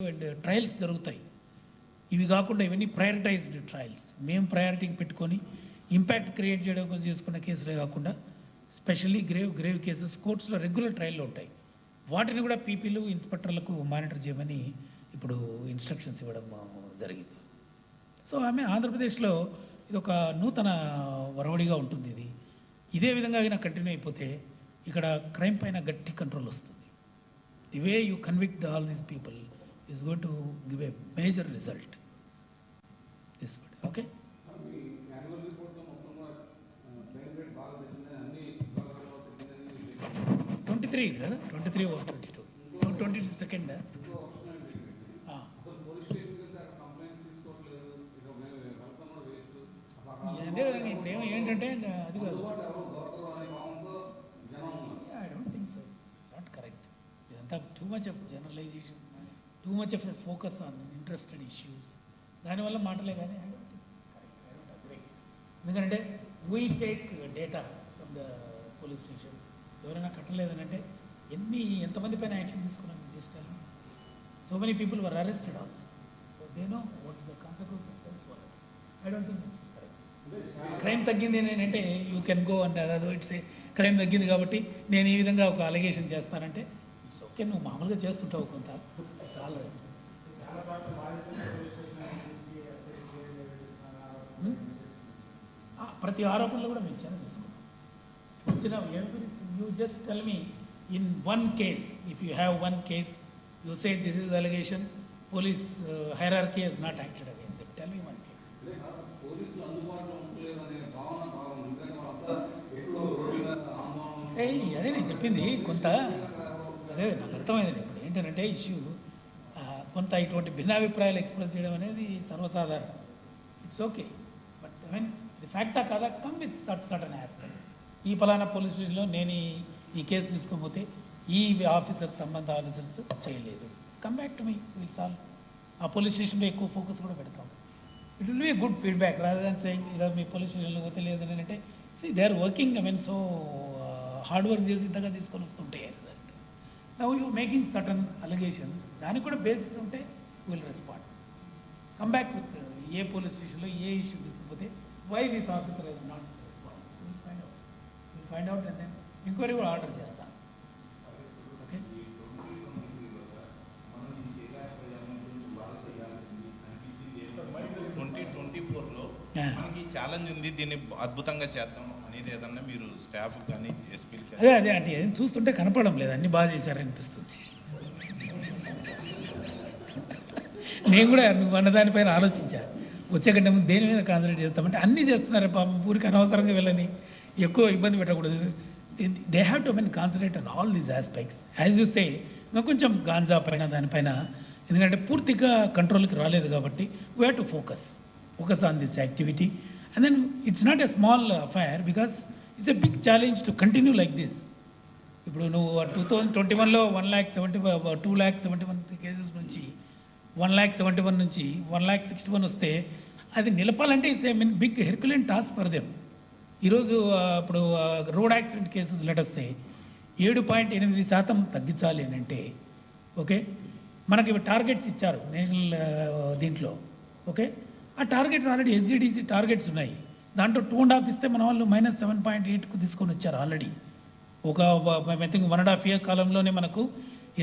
And trials uh, జరుగుతాయి. ఇవి కాకుండా ఇవన్నీ ప్రయారిటైజ్డ్ ట్రయల్స్ మేము ప్రయారిటీ పెట్టుకొని ఇంపాక్ట్ క్రియేట్ చేయడం కోసం చేసుకున్న కేసులే కాకుండా స్పెషల్లీ గ్రేవ్ గ్రేవ్ కేసెస్ కోర్ట్స్లో రెగ్యులర్ ట్రయల్లో ఉంటాయి. వాటిని కూడా పీపీలు ఇన్స్పెక్టర్లకు మానిటర్ చేయమని ఇప్పుడు ఇన్స్ట్రక్షన్స్ ఇవ్వడం జరిగింది. సో ఆమె ఆంధ్రప్రదేశ్లో ఇది ఒక నూతన వరవడిగా ఉంటుంది ఇది. ఇదే విధంగా అయినా కంటిన్యూ అయిపోతే ఇక్కడ క్రైమ్ పైన గట్టి కంట్రోల్ వస్తుంది. The way you convict all these people is going to give a major result this okay twenty three కదా twenty three twenty two twenty two second అదే విధంగా ఇప్పుడు ఏమో ఏంటంటే ఇంకా అది కాదు I don't think so it's not correct ఇదంతా two much of generalisation too much of focus on interested issues దానివల్ల మాటలే కానీ ఎందుకంటే we take data from the police stations ఎవరైనా కట్టలేదని అంటే ఎన్ని ఎంతమంది పైన యాక్షన్ తీసుకున్నాం తీసుకెళ్ళి so many people were arrested also so they know what is the consequence I don't think crime తగ్గింది నేనంటే యూ కెన్ గో అంటే అదో ఇట్స్ క్రైమ్ తగ్గింది కాబట్టి నేను ఈ విధంగా ఒక అలిగేషన్ చేస్తానంటే ఓకే నువ్వు మామూలుగా చేస్తుంటావు కొంత. రైట్ ప్రతి ఆరోపణలు కూడా మేము తీసుకుంటాం వచ్చిన you just tell me in one case if you have one case you say this is allegation police hierarchy he's not acted against tell me one case అదే నేను చెప్పింది. కొంత అదే నాకు అర్థమైంది ఇప్పుడు ఏంటంటే ఇష్యూ కొంత ఇటువంటి భిన్నాభిప్రాయాలు ఎక్స్ప్రెస్ చేయడం అనేది సర్వసాధారణం. It's okay but I mean the ఫ్యాక్టా కాదా? Come with such sudden aspect ఈ ఫలానా పోలీస్ స్టేషన్లో నేను ఈ- కేసు తీసుకోకపోతే ఈ ఆఫీసర్స్ సంబంధ ఆఫీసర్స్ చేయలేదు. Come back to me will solve ఆ పోలీస్ స్టేషన్లో ఎక్కువ ఫోకస్ కూడా పెడతాం. It will be good feedback rather than saying ఇలా మీ పోలీస్ స్టేషన్లో పోతే లేదని అంటే see they are working I mean so hard work చేసి ఇంతగా తీసుకొని వస్తుంటే now you making certain allegations దానికి కూడా బేసిస్ ఉంటే will respond come back with A police స్టేషన్లో ఏ ఇష్యూ తీసుకుపోతే why this officer is not respond find out will find out and then enquiry కూడా ఆర్డర్ చేస్తాను ఓకే ట్వంటీ ట్వంటీ ఫోర్లో. మనకి ఛాలెంజ్ ఉంది దీన్ని అద్భుతంగా చేద్దాం. అనేది ఏదన్నా మీరు స్టాఫ్ కానీ ఎస్పీలకి అదే అదే అంటే ఏం చూస్తుంటే కనపడడం లేదు. అన్ని బాగా చేశారనిపిస్తుంది నేను కూడా అన్న దానిపైన ఆలోచించా. వచ్చే కంటే ముందు దేని మీద కాన్సన్ట్రేట్ చేస్తామంటే అన్నీ చేస్తున్నారు పాపం. ఊరికి అనవసరంగా వెళ్ళని ఎక్కువ ఇబ్బంది పెట్టకూడదు. They have to men concentrate on all these aspects as you say ఇంకా కొంచెం గాంజా పైన దానిపైన ఎందుకంటే పూర్తిగా కంట్రోల్కి రాలేదు కాబట్టి we have to focus focus on this activity. And then it's not a small uh, affair because it's a big challenge to continue like this. ఇప్పుడు నువ్వు టూ థౌజండ్ ట్వంటీ వన్లో one lakh seventy two lakh seventy one cases నుంచి one lakh seventy one నుంచి one lakh sixty one వస్తే అది నిలపాలంటే it's I mean big herculean task for them ఈరోజు ఇప్పుడు road accident cases లెటస్తే ఏడు పాయింట్ ఎనిమిది శాతం తగ్గించాలి అని అంటే ఓకే మనకి ఇవి టార్గెట్స్ ఇచ్చారు నేషనల్ దీంట్లో ఓకే ఆ టార్గెట్స్ ఆల్రెడీ ఎస్జిడిసి టార్గెట్స్ ఉన్నాయి. దాంట్లో టూ అండ్ హాఫ్ ఇస్తే మన వాళ్ళు మైనస్ సెవెన్ పాయింట్ ఎయిట్కు తీసుకొని వచ్చారు ఆల్రెడీ ఒక I think one and half year కాలంలోనే మనకు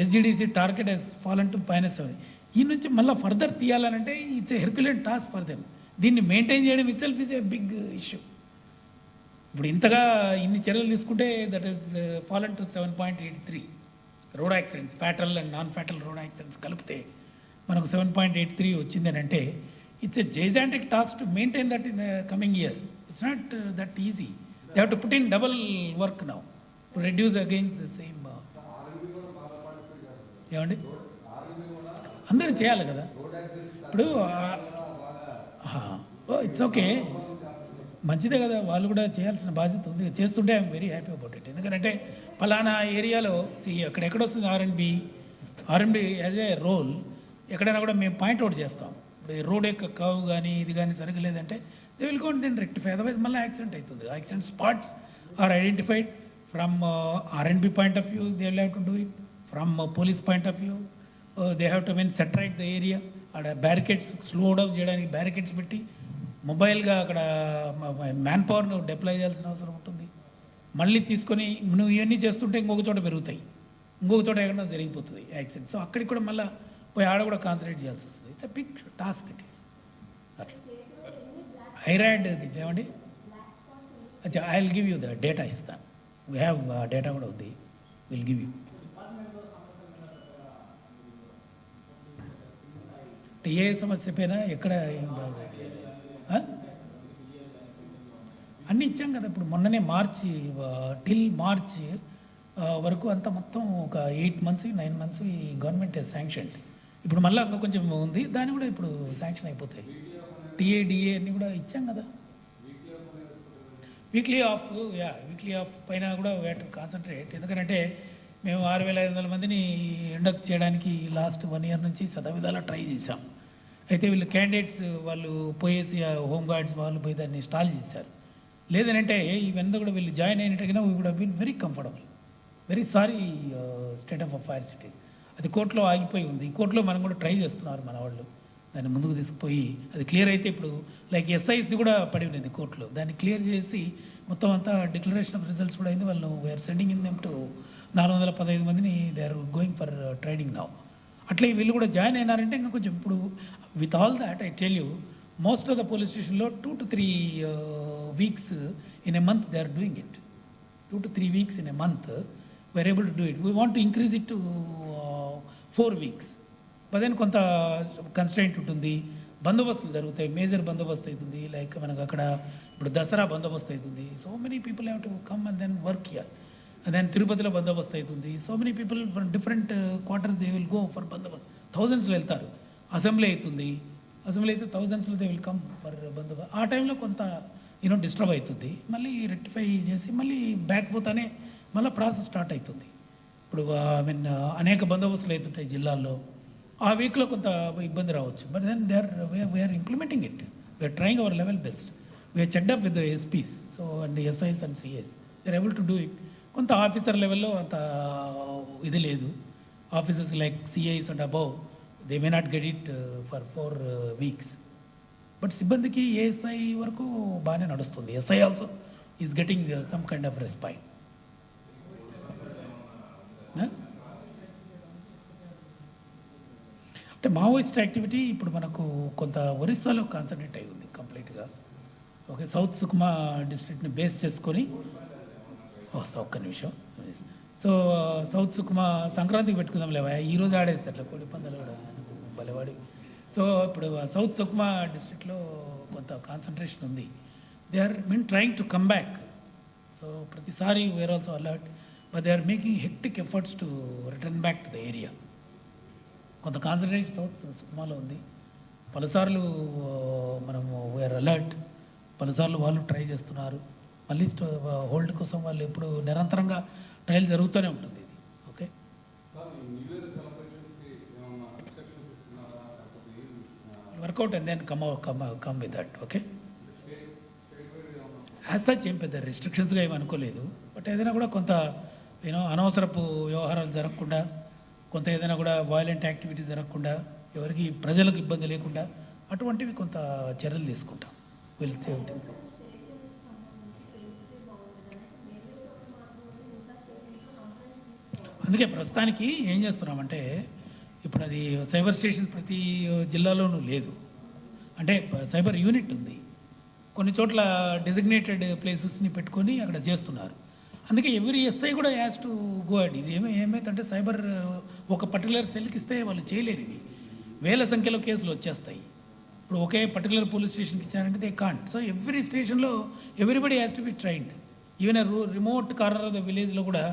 SGDC target he's fallen to minus seven ఈ నుంచి మళ్ళీ further తీయాలనంటే it's a herculean task for them దీన్ని మెయింటైన్ చేయడం itself is a big issue ఇప్పుడు ఇంతగా ఇన్ని చర్యలు తీసుకుంటే that is fallen to seven point eight three road accidents fatal and non fatal road accidents కలిపితే మనకు సెవెన్ పాయింట్ ఎయిట్ త్రీ వచ్చింది it's a it's task gigantic task to maintain that in coming year not uh, that easy they have to put in double work now to reduce again the same uh, ఏమండి? అందరూ చేయాలి కదా. ఇప్పుడు it's okay మంచిదే కదా వాళ్ళు కూడా చేయాల్సిన బాధ్యత ఉంది. చేస్తుంటే I'm very happy about it ఎందుకంటే ఫలానా ఏరియాలో సి అక్కడ ఎక్కడ వస్తుంది ఆర్ఎండ్బి ఆర్ఎండ్బి యాజ్ ఏ రోల్ ఎక్కడైనా కూడా మేము పాయింట్అవుట్ చేస్తాం. రోడ్ యొక్క కావు కానీ ఇది కానీ సరిగ్గా లేదంటే they will gone then rectify otherwise మళ్ళీ యాక్సిడెంట్ అవుతుంది accident spots are identified from R and B point of view they will have to do it from police point of view they have to mean saturate the area అక్కడ barricades slow down చేయడానికి barricades పెట్టి మొబైల్గా అక్కడ man పవర్ను deploy చేయాల్సిన అవసరం ఉంటుంది. మళ్ళీ తీసుకొని నువ్వు ఇవన్నీ చేస్తుంటే ఇంకొక చోట పెరుగుతాయి. ఇంకొక చోట ఎక్కడ జరిగిపోతుంది యాక్సిడెంట్ సో అక్కడికి కూడా మళ్ళీ పోయి ఆడ కూడా కాన్సన్ట్రేట్ చేయాల్సి వస్తుంది. It's a big task it is అట్లా ఐరాడ్ ఏమండి అచ్చా I will give you the data ఇస్తాను వీ హ్యావ్ డేటా కూడా ఉంది విల్ గివ్ యూ ఏ సమస్య పైన ఎక్కడ అన్నీ ఇచ్చాం కదా ఇప్పుడు మొన్ననే మార్చి టిల్ మార్చ్ వరకు అంతా మొత్తం ఒక ఎయిట్ మంత్స్ నైన్ మంత్స్ ఈ గవర్నమెంట్ శాంక్షన్ ఇప్పుడు మళ్ళీ కొంచెం ఉంది. దాన్ని కూడా ఇప్పుడు శాంక్షన్ అయిపోతాయి. టీఏ డిఏ అన్నీ కూడా ఇచ్చాం కదా. Weekly off yeah weekly off పైన కూడా వేట కాన్సన్ట్రేట్ ఎందుకంటే మేము ఆరు వేల ఐదు వందల మందిని ఇండక్ట్ చేయడానికి లాస్ట్ వన్ ఇయర్ నుంచి సదావిధాలా ట్రై చేశాం. అయితే వీళ్ళు క్యాండిడేట్స్ వాళ్ళు పోయేసి హోమ్ గార్డ్స్ వాళ్ళు పోయి దాన్ని ఇన్స్టాల్ చేశారు. లేదనంటే ఇవన్నీ కూడా వీళ్ళు జాయిన్ అయినట్టుగా వీ కూడా been very comfortable very sorry state of affairs it is అది కోర్టులో ఆగిపోయి ఉంది. కోర్టులో మనం కూడా ట్రై చేస్తున్నారు మన వాళ్ళు. దాన్ని ముందుకు తీసుకుపోయి అది క్లియర్ అయితే ఇప్పుడు లైక్ ఎస్ఐస్ది కూడా పడి ఉన్నది కోర్టులో. దాన్ని క్లియర్ చేసి మొత్తం అంతా డిక్లరేషన్ ఆఫ్ రిజల్ట్స్ కూడా అయింది. వాళ్ళు we're sending in them to నాలుగు వందల పదహైదు మందిని they are going for training now అట్లే వీళ్ళు కూడా జాయిన్ అయినారంటే ఇంకా కొంచెం ఇప్పుడు with all that I tell you most of the police స్టేషన్లో two to three weeks in a month they are doing it two to three weeks in a month we're able to do it we want to increase it to four weeks. Weeks. కొంత constant ఉంటుంది. బందోబస్తులు జరుగుతాయి major బందోబస్తు అవుతుంది like మనకు అక్కడ ఇప్పుడు దసరా బందోబస్తు అవుతుంది so many people have to come and then work here and then తిరుపతిలో బందోబస్తు అవుతుంది so many people from different quarters they will go for బందోబస్తు. థౌజండ్స్లో వెళ్తారు. అసెంబ్లీ అవుతుంది అసెంబ్లీ అయితే థౌజండ్స్లో దే విల్ కమ్ ఫర్ బందోబస్తు. ఆ టైంలో కొంత యూనో డిస్టర్బ్ అవుతుంది. మళ్ళీ రెక్టిఫై చేసి మళ్ళీ బ్యాక్ పోతానే మళ్ళీ ప్రాసెస్ స్టార్ట్ అవుతుంది. ఇప్పుడు ఐ మీన్ అనేక బందోబస్తులు అవుతుంటాయి జిల్లాల్లో ఆ వీక్లో కొంత ఇబ్బంది రావచ్చు. But then they are we are implementing it we are trying our level best we are check up with SPs so and SIs and CS we are able to do it కొంత officer లెవెల్లో అంత ఇది లేదు. Officers like CIs and above they may not get it for four weeks but సిబ్బందికి ASI వరకు బాగానే నడుస్తుంది. SI also is getting some kind of respite అంటే మావోయిస్ట్ యాక్టివిటీ ఇప్పుడు మనకు కొంత ఒరిస్సాలో కాన్సన్ట్రేట్ అయి ఉంది కంప్లీట్గా. ఓకే సౌత్ సుకుమా డిస్ట్రిక్ట్ని బేస్ చేసుకొని ఓ ఒక్క నిమిషం. సో సౌత్ సుకుమా సంక్రాంతికి పెట్టుకుందాం లేవా? ఈరోజు ఆడేస్తే అట్లా కోడి పందాలు కూడా బలవాడి. సో ఇప్పుడు సౌత్ సుకుమా డిస్ట్రిక్ట్లో కొంత కాన్సన్ట్రేషన్ ఉంది. They are mean trying to come back so ప్రతిసారి we're also alert but they are making hectic efforts to return back to the area కొంత కాన్సన్ట్రేషన్ సౌత్ సుకుమాలో ఉంది. పలుసార్లు మనము వేర్ అలర్ట్ పలుసార్లు వాళ్ళు ట్రై చేస్తున్నారు. మళ్ళీ హోల్డ్ కోసం వాళ్ళు ఎప్పుడు నిరంతరంగా ట్రయల్ జరుగుతూనే ఉంటుంది ఇది. Okay workout and then come come come with that okay as such ఏం పెద్ద రెస్ట్రిక్షన్స్గా ఏమి అనుకోలేదు. బట్ ఏదైనా కూడా కొంత యూనో అనవసరపు వ్యవహారాలు జరగకుండా కొంత ఏదైనా కూడా వైలెంట్ యాక్టివిటీ జరగకుండా ఎవరికి ప్రజలకు ఇబ్బంది లేకుండా అటువంటివి కొంత చర్యలు తీసుకుంటాం. వెళ్తే అందుకే ప్రస్తుతానికి ఏం చేస్తున్నామంటే ఇప్పుడు అది సైబర్ స్టేషన్ ప్రతి జిల్లాలోనూ లేదు. అంటే సైబర్ యూనిట్ ఉంది. కొన్ని చోట్ల డెసిగ్నేటెడ్ ప్లేసెస్ని పెట్టుకొని అక్కడ చేస్తున్నారు. అందుకే ఎవరి ఎస్ఐ కూడా యాజ్ టు గో అండ్. ఇది ఏమో ఏమైందంటే సైబర్ ఒక పర్టికులర్ సెల్కి ఇస్తే వాళ్ళు చేయలేరు ఇవి వేల సంఖ్యలో కేసులు వచ్చేస్తాయి. ఇప్పుడు ఒకే పర్టికులర్ పోలీస్ స్టేషన్కి ఇచ్చారంటే దే కాంట్ సో ఎవ్రీ స్టేషన్లో everybody has to be trained even remote corner of the విలేజ్లో కూడా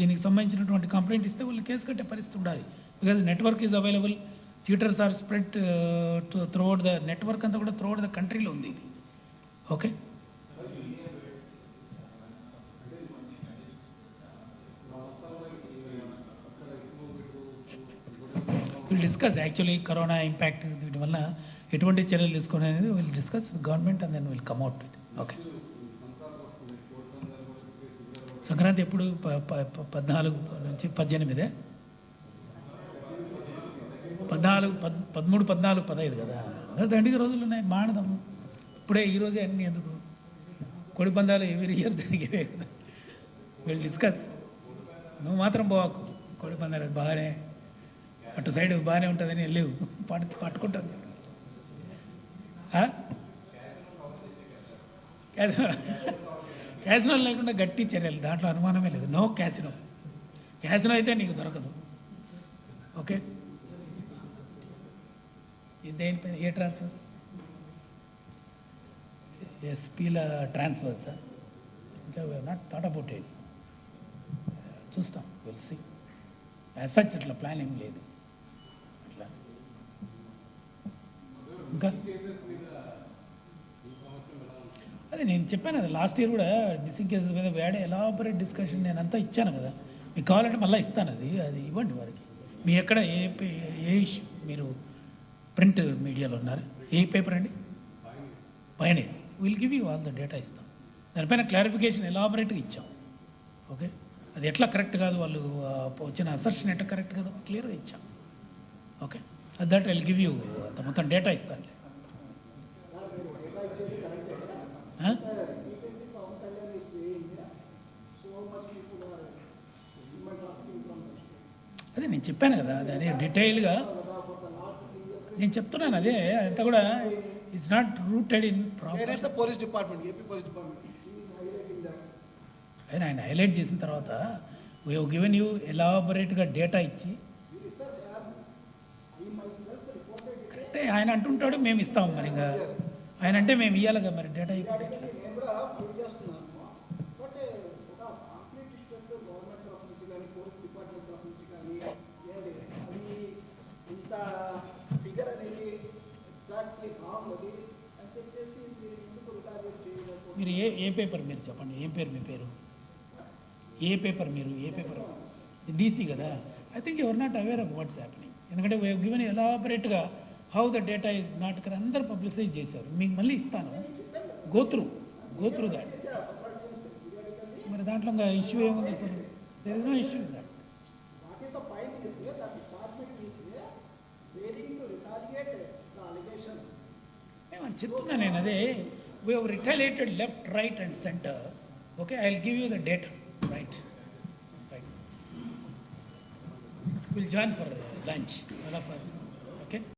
దీనికి సంబంధించినటువంటి కంప్లైంట్ ఇస్తే వాళ్ళు కేసు కట్టే పరిస్థితి ఉండాలి. Because network is available theatres are spread throughout the network అంతా కూడా త్రూఅవుట్ ద కంట్రీలో ఉంది ఇది. Okay will discuss actually corona impact వీటి వల్ల ఎటువంటి చర్యలు తీసుకునే అనేది will discuss government and then will come out with okay Sankranti ఎప్పుడు? ప- ప- పద్నాలుగు నుంచి పద్దెనిమిదే? పద్నాలుగు పద్ పదమూడు పద్నాలుగు పదహైదు కదా? ఇంకా రోజులు ఉన్నాయి. మానదము ఇప్పుడే ఈరోజే అన్నీ ఎందుకు? కోడి పందాలు ఎవరి ఇయర్ జరిగేవే కదా. వీళ్ళు డిస్కస్ నువ్వు మాత్రం పోవాకు. కోడి పందాలు అది బాగానే అటు సైడ్ బాగానే ఉంటుందని వెళ్ళేవు పట్టు పట్టుకుంటాను క్యాసినో క్యాసినో లేకుండా గట్టి చర్యలు దాంట్లో అనుమానమే లేదు. No casino. క్యాసినో అయితే నీకు దొరకదు. ఓకే? ఇది దేనిపైన ఏ ట్రాన్స్ఫర్? ఎస్పీల ట్రాన్స్ఫర్ సార్. ఇంకా నాట్ థాట్ అబౌట్ ఇట్ చూస్తాం. వెల్సి యాజ్ సచ్ అట్లా ప్లాన్ ఏం లేదు అట్లా ఇంకా? అదే నేను చెప్పాను కదా లాస్ట్ ఇయర్ కూడా మిస్సింగ్ కేసెస్ మీద వేడే ఎలాబరేట్ డిస్కషన్ నేను అంతా ఇచ్చాను కదా. మీకు కావాలంటే మళ్ళీ ఇస్తాను అది అది ఇవ్వండి వారికి. మీ ఎక్కడ ఏ పే- ఏ ఇష్యూ మీరు ప్రింట్ మీడియాలో ఉన్నారు? ఏ పేపర్ అండి? పైన will give you all the data ఇస్తాం. దానిపైన క్లారిఫికేషన్ ఎలాబరేట్గా ఇచ్చాం. ఓకే అది ఎట్లా కరెక్ట్ కాదు వాళ్ళు వచ్చిన అసర్షన్ ఎట్లా కరెక్ట్ కాదు క్లియర్గా ఇచ్చాం. Okay that will give you మొత్తం డేటా ఇస్తాను అదే నేను చెప్పాను కదా అది డీటెయిల్గా నేను చెప్తున్నాను అదే అంతా కూడా it's not rooted in? He is highlighting that. ఆయన ఆయన హైలైట్ చేసిన తర్వాత వీ గివెన్ యూ ఎలాబొరేట్గా డేటా ఇచ్చి కరెక్టే ఆయన అంటుంటాడు మేము ఇస్తాం మరి ఇంకా. ఆయన అంటే మేము ఇవ్వాలిగా మరి డేటా ఇవ్వాలి. చెప్పేసి మీరు రిటార్గెట్ చేయలేకపోతే మీరు ఏ ఏ పేపర్ మీరు చెప్పండి ఏం పేరు మీ పేరు? ఏ పేపర్ మీరు ఏ పేపర్? డీసీ కదా. I think your not aware of what's happening ఎందుకంటే we given ఎలాబరేట్గా how the data is not కర్ అందరు పబ్లిసైజ్ చేశారు. మీకు మళ్ళీ ఇస్తాను. Go through go through that మరి దాంట్లో ఇంకా ఇష్యూ ఏముంది అసలు? There is no issue that what is the point is that department is wearing to retarget the allegations మేము అని చెప్తున్నా నేను అదే. We have retaliated left right and centre okay I will give you the data right right will join for lunch all of us okay